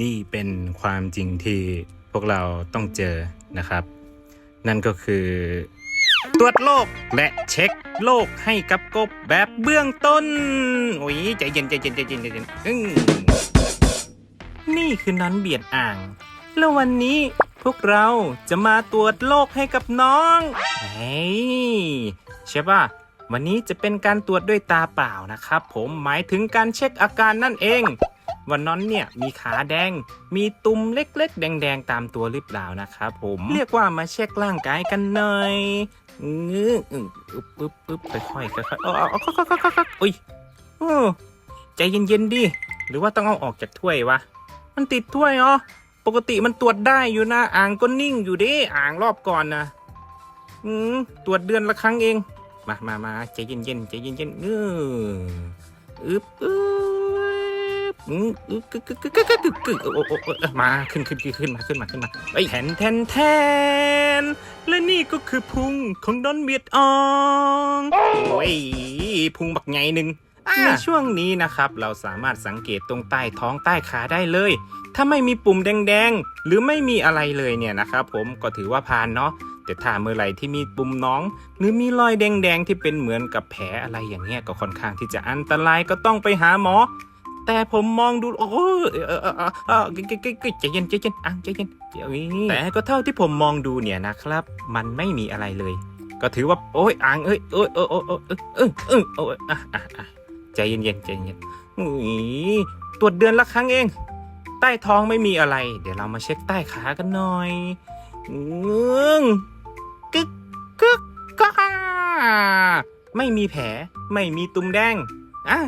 นี่เป็นความจริงที่พวกเราต้องเจอนะครับ นั่นก็คือ ตรวจโรคและเช็คโรคให้กับกบแบบเบื้องต้น โอ้ยใจเย็นใจเย็นใจเย็นใจเย็นอึ้งนี่คือน้อนเบียดอ่าง แล้ววันนี้พวกเราจะมาตรวจโรคให้กับน้องเฮ้ยใช่ป่ะวันนี้จะเป็นการตรวจด้วยตาเปล่านะครับ ผมหมายถึงการเช็คอาการนั่นเอง วันนั้นเนี่ยมีขาแดง มีตุ่มเล็กๆ แดงๆ ตามตัวหรือเปล่านะครับผม เรียกว่ามาเช็คร่างกายกันหน่อยงื้ออึบอึบอึ๊บอึ๊บค่อยๆค่อยๆเอาเอาเอาค่อยๆค่อยๆอุ้ยโอ้ใจเย็นๆดิ หรือว่าต้องเอาออกจากถ้วยวะ มันติดถ้วยเหรอปกติมันตรวจได้อยู่นะ อ่างก็นิ่งอยู่ดิอ่างรอบก่อนนะอืมตรวจเดือนละครั้งเอง มามามาใจเย็นๆใจเย็นๆเอออึบอึบ มาขึ้นขึ้นขึ้นมาขึ้นมาขึ้นมาไอ้แทนแทนแทนและนี่ก็คือพุงของดอนเบียดอองโอ้ยพุงบักไงหนึ่งในช่วงนี้นะครับ เราสามารถสังเกตตรงใต้ท้องใต้ขาได้เลย ถ้าไม่มีปุ่มแดงๆ หรือไม่มีอะไรเลยเนี่ยนะครับผมก็ถือว่าผ่านเนาะแต่ถ้าเมื่อไหร่ที่มีปุ่มน้อง หรือมีรอยแดงๆ ที่เป็นเหมือนกับแผลอะไรอย่างเงี้ยก็ค่อนข้างที่จะอันตรายก็ต้องไปหาหมอ แต่ผมมองดูโอ้ยเออเออเออเออใจเย็นใจเย็นอะใจเย็นเดี๋ยวนี้แต่ก็เท่าที่ผมมองดูเนี่ยนะครับ มันไม่มีอะไรเลย ก็ถือว่าโอ้ยอ่างเอ้ยโอ้ยโอ้ยโอ้ยโอ้ยเออเออโอ้ยอะอะอะใจเย็นเย็นใจเย็นอุ้ยตรวจเดือนละครั้งเอง ใต้ท้องไม่มีอะไร เดี๋ยวเรามาเช็คใต้ขากันหน่อยเงื้งกึกกึกก้าไม่มีแผลไม่มีตุ่มแดงอะ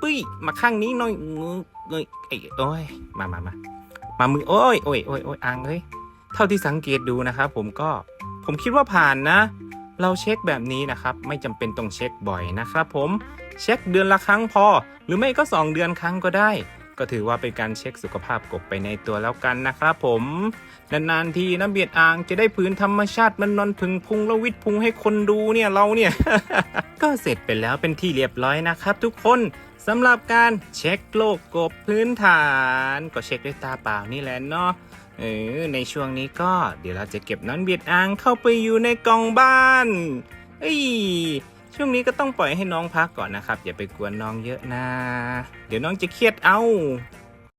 ปุ้ยมาข้างนี้หน่อยเงื้อเงยไอ้โอ้ยมามามามามือโอ้ยโอ้ยโอ้ยโอ้ยอ่างเอ้ยเท่าที่สังเกตดูนะครับผมก็ผมคิดว่าผ่านนะ เราเช็คแบบนี้นะครับ ไม่จำเป็นต้องเช็คบ่อยนะครับ ผมเช็คเดือนละครั้งพอ หรือไม่ก็ 2 เดือนครั้งก็ได้ ก็ถือว่าเป็นการเช็คสุขภาพกบไปในตัวแล้วกันนะครับผมนานๆทีนะเบียดอ่างจะได้พื้นธรรมชาติมันนอนพึงพุงแล้ววิดพุงให้คนดูเนี่ยเราเนี่ย ก็เสร็จไปแล้วเป็นที่เรียบร้อยนะครับ ทุกคนสำหรับการเช็คโลกกบพื้นฐาน ก็เช็คด้วยตาเปล่านี่แหละเนาะเออในช่วงนี้ก็เดี๋ยวเราจะเก็บน้อนเบียดอ่างเข้าไปอยู่ในกล่องบ้านเอ้ย ช่วงนี้ก็ต้องปล่อยให้น้องพักก่อนนะครับ อย่าไปกวนน้องเยอะนะ เดี๋ยวน้องจะเครียดเอา